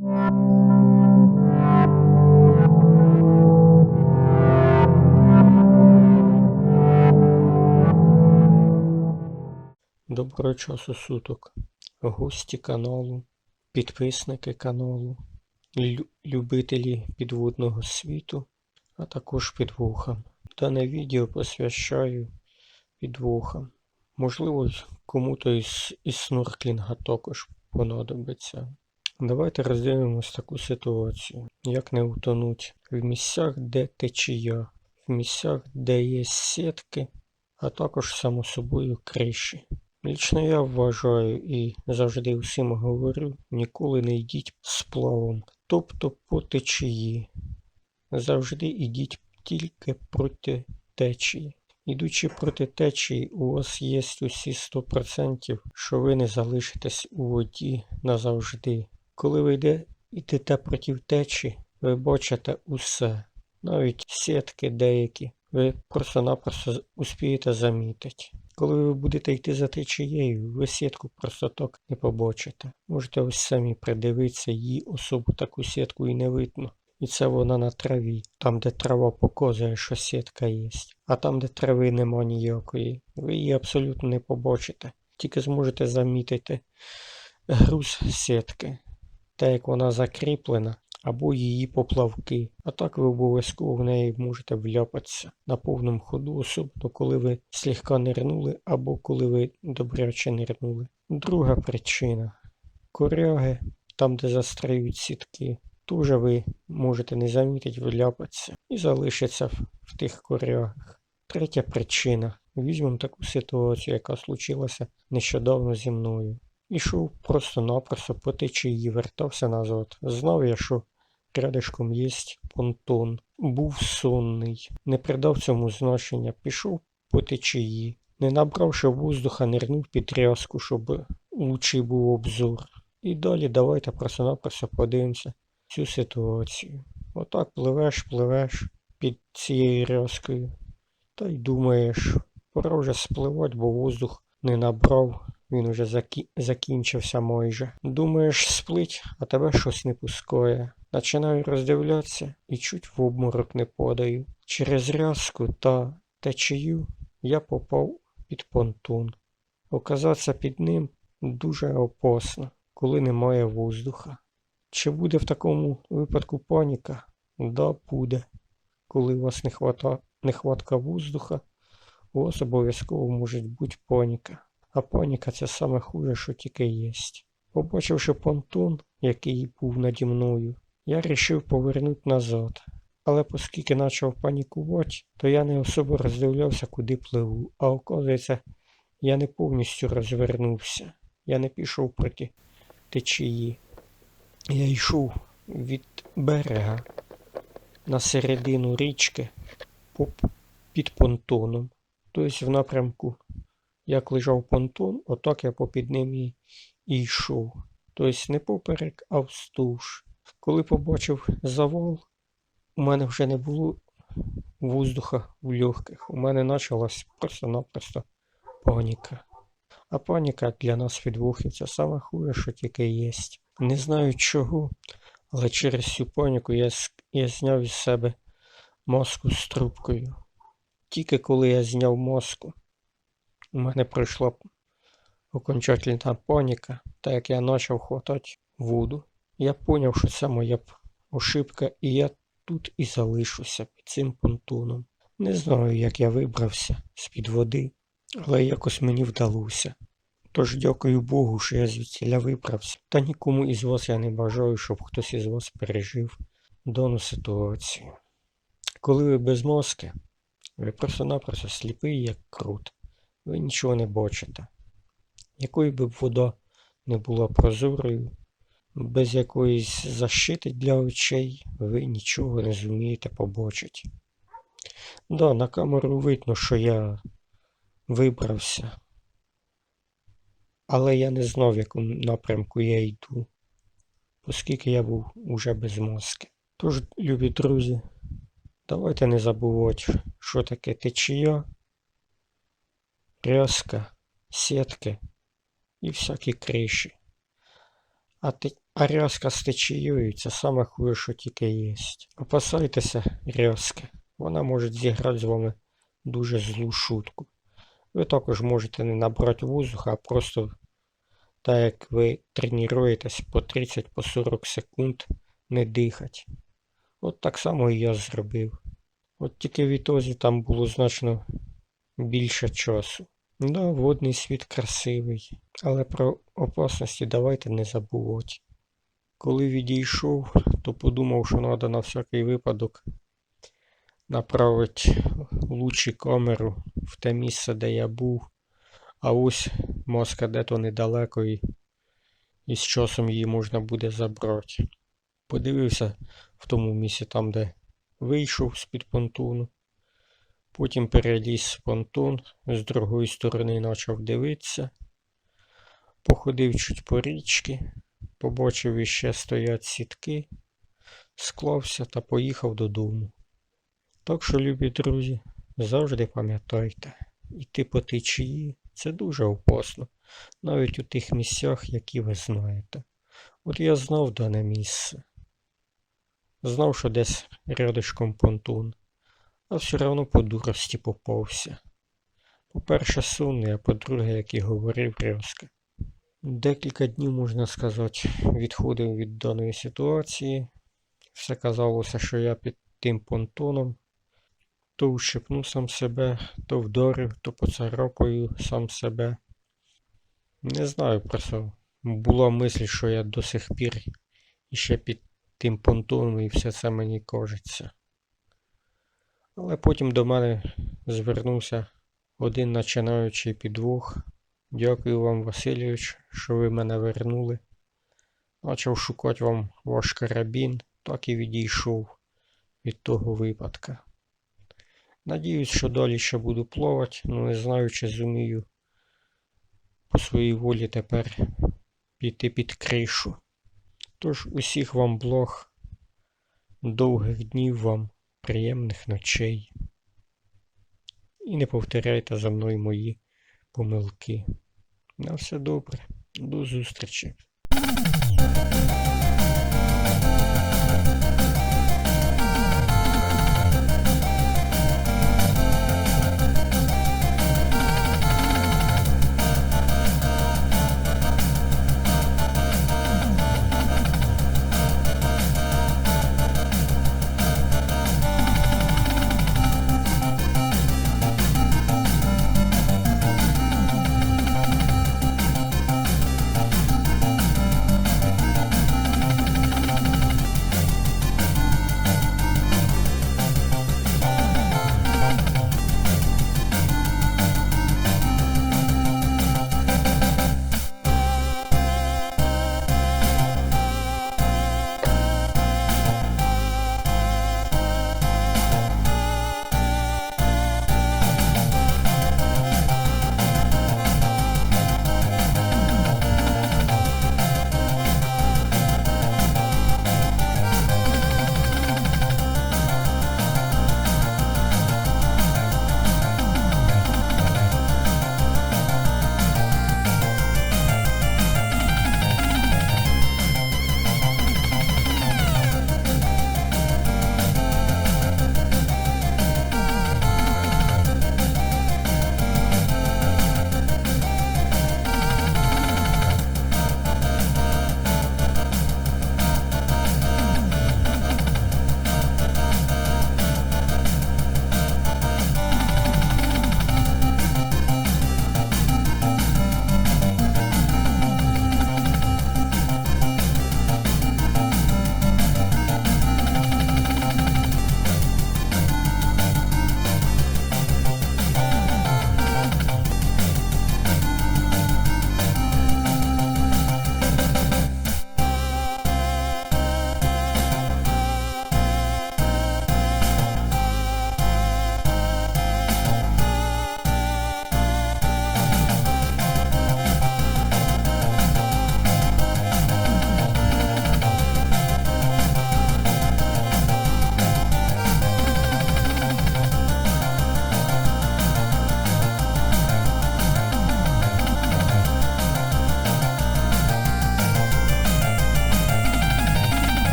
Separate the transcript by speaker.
Speaker 1: Доброго часу суток. Гості каналу, підписники каналу, любителі підводного світу, а також підвохам. Дане відео посвящаю підвохам. Можливо, кому-то із, із снорклінга також понадобиться. Давайте роздивимось таку ситуацію. Як не утонуть в місцях, де течія, в місцях, де є сітки, а також, само собою, криші. Лічно я вважаю і завжди усім говорю, ніколи не йдіть сплавом, тобто по течії. Завжди йдіть тільки проти течії. Ідучи проти течії, у вас є усі 100%, що ви не залишитесь у воді назавжди. Коли ви йде, йдете проти течії, ви бачите усе, навіть сітки деякі, ви просто-напросто успієте замітити. Коли ви будете йти за течією, ви сітку просто так не побачите. Можете ось самі придивитися, її особу таку сітку і не видно. І це вона на траві, там, де трава показує, що сітка є. А там, де трави нема ніякої, ви її абсолютно не побачите. Тільки зможете замітити груз сітки, те, як вона закріплена, або її поплавки. А так ви обов'язково в неї можете вляпатися на повному ходу, особливо коли ви слегка нирнули, або коли ви добряче нирнули. Друга причина. Коряги, там, де застряють сітки, теж ви можете не замітити, вляпатися і залишиться в, в тих корягах. Третя причина. Візьмемо таку ситуацію, яка случилася нещодавно зі мною. Ішов просто-напросто по течії, вертався назад. Знав я, що рядишком є понтон. Був сонний, не придав цьому значення, пішов по течії. Не набравши воздуха, нирнув під тряску, щоб лучший був обзор. І далі давайте просто-напросто подивимося цю ситуацію. Отак пливеш, пливеш під цією рязкою. Та й думаєш, пора вже спливати, бо воздух не набрав, він уже закі... закінчився майже. Думаєш сплить, а тебе щось не пускає. Починаю роздивлятися і чуть в обморок не падаю. Через рязку та течію я попав під понтон. Оказатися під ним дуже опасно, коли немає воздуха. Чи буде в такому випадку паніка? Да, буде. Коли у вас нехватка воздуха, у вас обов'язково може бути паніка. А паніка це саме хуже, що тільки є. Побачивши понтон, який був наді мною, я вирішив повернути назад. Але оскільки почав панікувати, то я не особо роздивлявся, куди пливу. А оказується, я не повністю розвернувся. Я не пішов проти течії. Я йшов від берега на середину річки під понтоном. Тобто в напрямку, як лежав понтон, отак я попід ним і, йшов. Тобто не поперек, а вздовж. Коли побачив завал, у мене вже не було воздуха в легких. У мене почалась просто-напросто паніка. А паніка для нас підвохів це саме хуже, що тільки є. Не знаю чого, але через цю паніку я, я зняв із себе маску з трубкою. Тільки коли я зняв маску, у мене пройшла окончательна паніка, так як я почав хватати воду. Я зрозумів, що це моя ошибка, і я тут і залишуся під цим понтоном. Не знаю, як я вибрався з-під води, але якось мені вдалося. Тож дякую Богу, що я звідсіля вибрався. Та нікому із вас я не бажаю, щоб хтось із вас пережив дану ситуацію. Коли ви без маски, ви просто-напросто сліпий, як крут. Ви нічого не бачите. Якою би вода не була прозорою, без якоїсь защити для очей, ви нічого не зумієте побачити. Да, на камеру видно, що я вибрався. Але я не знав, в якому напрямку я йду, оскільки я був уже без маски. Тож, любі друзі, давайте не забувати, що таке течія, рязка, сітки і всякі криші. А те- А рязка з течією це саме хує, що тільки є. Опасайтеся рязки. Вона може зіграти з вами дуже злу шутку. Ви також можете не набрати воздуха, а просто так як ви тренуєтесь по 30-40 секунд не дихати. От так само і я зробив. От тільки в ітозі там було значно більше часу. Да, водний світ красивий, але про опасності давайте не забувати. Коли відійшов, то подумав, що треба на всякий випадок направити лучі камеру в те місце, де я був. А ось маска де-то недалеко і, і з часом її можна буде забрати. Подивився в тому місці, там, де вийшов з-під понтону. Потім переліз понтон, з другої сторони почав дивитися. Походив чуть по річки, побачив іще стоять сітки, склався та поїхав додому. Так що, любі друзі, завжди пам'ятайте, іти по течії це дуже опасно, навіть у тих місцях, які ви знаєте. От я знав дане місце. Знав, що десь рядышком понтон, а все одно по дурості попався. По-перше, сумний, а по-друге, як і говорив Рязка. Декілька днів, можна сказати, відходив від даної ситуації. Все казалося, що я під тим понтоном то ущипну сам себе, то вдарив, то поцарапаю сам себе. Не знаю просто. Була мисль, що я до сих пір іще під тим понтоном і все це мені кажеться. Але потім до мене звернувся один начинаючий підвох. Дякую вам, Васильович, що ви мене вернули. Почав шукати вам ваш карабін, так і відійшов від того випадка. Надіюсь, що далі ще буду плавати, але не знаю, чи зумію по своїй волі тепер піти під кришу. Тож усіх вам благ, довгих днів вам, приємних ночей. І не повторяйте за мною мої помилки. На все добре, до зустрічі.